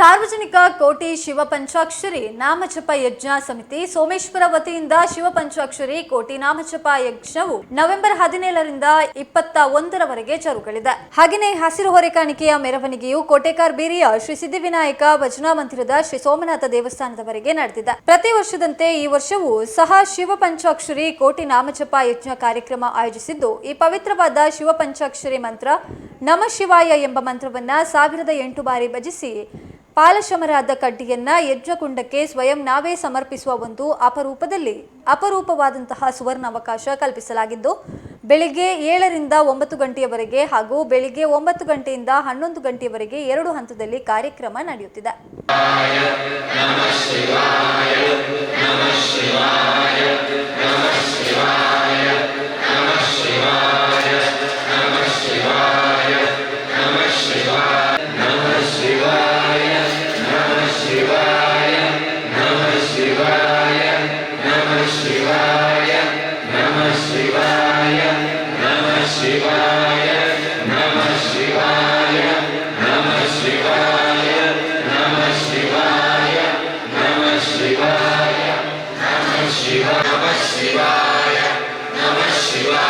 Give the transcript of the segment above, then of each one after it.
ಸಾರ್ವಜನಿಕ ಕೋಟಿ ಶಿವ ಪಂಚಾಕ್ಷರಿ ನಾಮಜಪ ಯಜ್ಞ ಸಮಿತಿ, ಸೋಮೇಶ್ವರ ವತಿಯಿಂದ ಶಿವಪಂಚಾಕ್ಷರಿ, ಕೋಟಿ ನಾಮಜಪ ಯಜ್ಞವು ನವೆಂಬರ್ ಹದಿನೇಳರಿಂದ ಇಪ್ಪತ್ತ ಒಂದರವರೆಗೆ ಜರುಗಲಿದೆ. ಹಾಗೆಯೇ ಹಸಿರು ಹೊರೆ ಕಾಣಿಕೆಯ ಮೆರವಣಿಗೆಯು ಕೋಟೆಕಾರ್ ಬೀರಿಯ ಶ್ರೀ ಸಿದ್ಧಿವಿನಾಯಕ ಭಜನಾ ಮಂದಿರದ ಶ್ರೀ ಸೋಮನಾಥ ದೇವಸ್ಥಾನದವರೆಗೆ ನಡೆದಿದೆ. ಪ್ರತಿ ವರ್ಷದಂತೆ ಈ ವರ್ಷವೂ ಸಹ ಶಿವಪಂಚಾಕ್ಷರಿ, ಕೋಟಿ ನಾಮಜಪ ಯಜ್ಞ ಕಾರ್ಯಕ್ರಮ ಆಯೋಜಿಸಿದ್ದು, ಈ ಪವಿತ್ರವಾದ ಶಿವಪಂಚಾಕ್ಷರಿ ಮಂತ್ರ ನಮ ಶಿವಾಯ ಎಂಬ ಮಂತ್ರವನ್ನ ಸಾವಿರದ ಎಂಟು ಬಾರಿ ಭಜಿಸಿ ಪಾಲಶಮರಾದ ಕಡ್ಡಿಯನ್ನ ಯಜ್ಜಕುಂಡಕ್ಕೆ ಸ್ವಯಂ ನಾವೇ ಸಮರ್ಪಿಸುವ ಒಂದು ಅಪರೂಪದಲ್ಲಿ ಅಪರೂಪವಾದಂತಹ ಸುವರ್ಣ ಅವಕಾಶ ಕಲ್ಪಿಸಲಾಗಿದ್ದು, ಬೆಳಿಗ್ಗೆ ಏಳರಿಂದ ಒಂಬತ್ತು ಗಂಟೆಯವರೆಗೆ ಹಾಗೂ ಬೆಳಿಗ್ಗೆ ಒಂಬತ್ತು ಗಂಟೆಯಿಂದ ಹನ್ನೊಂದು ಗಂಟೆಯವರೆಗೆ ಎರಡು ಹಂತದಲ್ಲಿ ಕಾರ್ಯಕ್ರಮ ನಡೆಯುತ್ತಿದೆ. Shiva.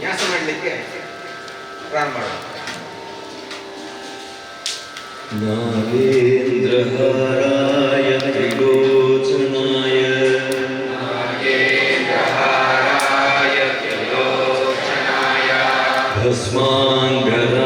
न्यास प्रारंभ नागेन्द्रहराय त्रिलोचनाय नागेन्द्रहराय त्रिलोचनाय भस्माङ्गरा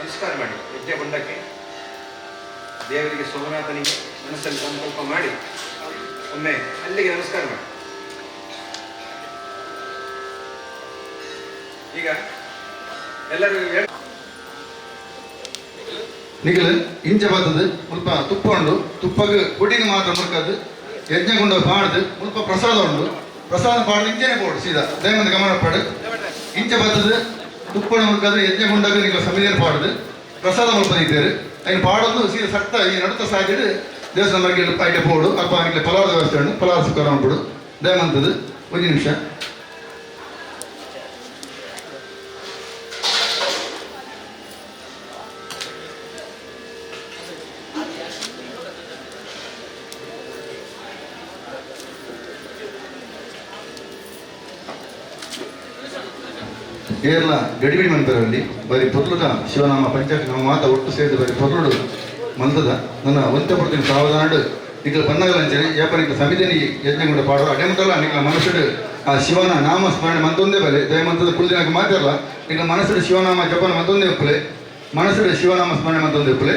ನಮಸ್ಕಾರ ಮಾಡಿ. ಯಜ್ಞ ಬಂಡಕ್ಕೆ ದೇವರಿಗೆ ಸೋಮನಾಥನಿಗೆ ಮನಸ್ಸನ್ನು ಸಲ್ಪ ಮಾಡಿ ಒಮ್ಮೆ ಅಲ್ಲಿಗೆ ನಮಸ್ಕಾರ ಮಾಡಿ. ಈಗ ಎಲ್ಲರೂ ಈಗ ನಿಖಿಲ ಹಿಂಜೆ ಬಂದದ್ದು ಸ್ವಲ್ಪ ತುಪ್ಪ ಉಂಡು. ತುಪ್ಪಗೆ ಗುಡಿ ಮಾತ್ರ ಮನಕದ್ ಯಜ್ಞಗೊಂಡು ಮಾಡಿದ್ರು ಮುಲ್ಪ ಪ್ರಸಾದ ಉಂಡು ಪ್ರಸಾದ ಪಾಡು ಇಂಚೆನೆ ಕೊಡು ಸೀದಾ ದೇವನ ಗಮನ ಪಾಡು ಇಂಚೆ ಬರ್ತದೆ ತುಪ್ಪಣ ಮುಖಾದ್ರೆ ಯಜ್ಞಗೊಂಡಾಗ ನೀವು ಸಮಿತಿಯಲ್ಲಿ ಪಾಡುದು ಪ್ರಸಾದ ಮುಲ್ಪ ಇದ್ದೇರು ಅದನ್ನು ಪಾಡೊಂದು ಸೀದಾ ಸಕ್ತ ಈ ನಡುತ್ತ ಸಾಕಿಡು ದೇವಸ್ಥಾನ ಮರಿಗೆ ಐಟೆ ಪೋಡು ಅಪ್ಪ ಆಗಲಿ ಪಲಾರದ ವ್ಯವಸ್ಥೆ ಉಂಡು ಪಲಾರ ಸುಖಾರ ಉಂಟು ದಯಮಂತದ್ದು ಒಂದು ನಿಮಿಷ ಏರ್ಲ ಗಡಿಬಿಡಿ ಮಂದಿರದಲ್ಲಿ ಬರೀ ಪೊರ್ಲುದ ಶಿವನಾಮ ಪಂಚಾಯತ್ ನಮ್ಮ ಮಾತ ಒಟ್ಟು ಸೇರಿದ. ಬರೀ ಪೊರ್ಲುಡು ಮಂದದ ನನ್ನ ಒಂತೆ ಪಡ್ತೀನಿ ಸಾವಧಾನಡು ಈಗ ಪನ್ನಗಲಂಚರಿ ಯಾಪನಿಕ ಸಮಿತಿನಿ ಯಜ್ಞಗೊಂಡ ಅಡೆ ಅಡೆಮುಟಲ್ಲ ನಿಗಳ ಮನಸ್ಸುಡು ಆ ಶಿವನ ನಾಮ ಸ್ಮರಣೆ ಮಂತೊಂದೇ ಬಲೆ. ದಯಮಂತದ ಕುಳಿದಿನಾಗ ಮಾತಿರಲ್ಲ ಈಗ ಮನಸ್ಸುಡು ಶಿವನಾಮ ಜಪನ ಮಂತೊಂದೇ ಒಪ್ಪಲೆ. ಮನಸ್ಸು ಶಿವನಾಮ ಸ್ಮರಣೆ ಮಂತೊಂದೇ ಒಪ್ಪಲೆ.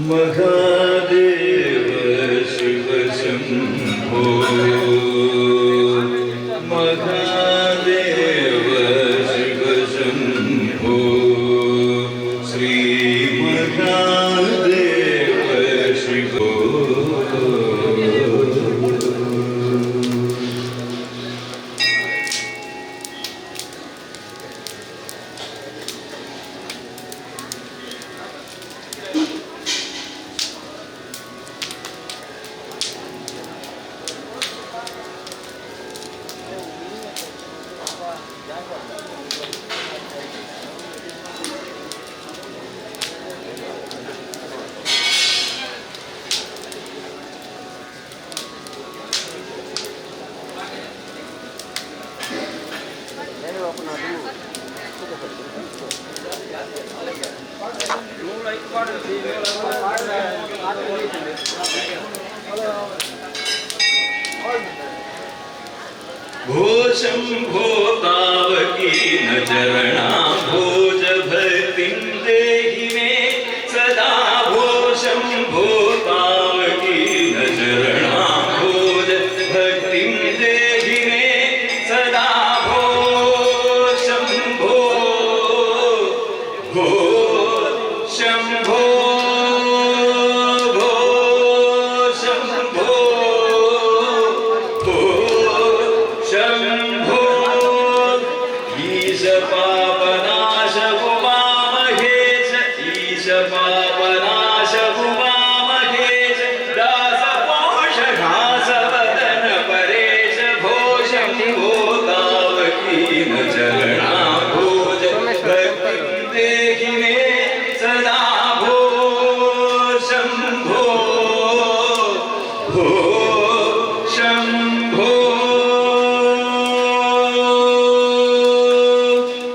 മഹാദേവ ശിവശംഭോ. മഹാ भूषम शंभो तावकी Eva.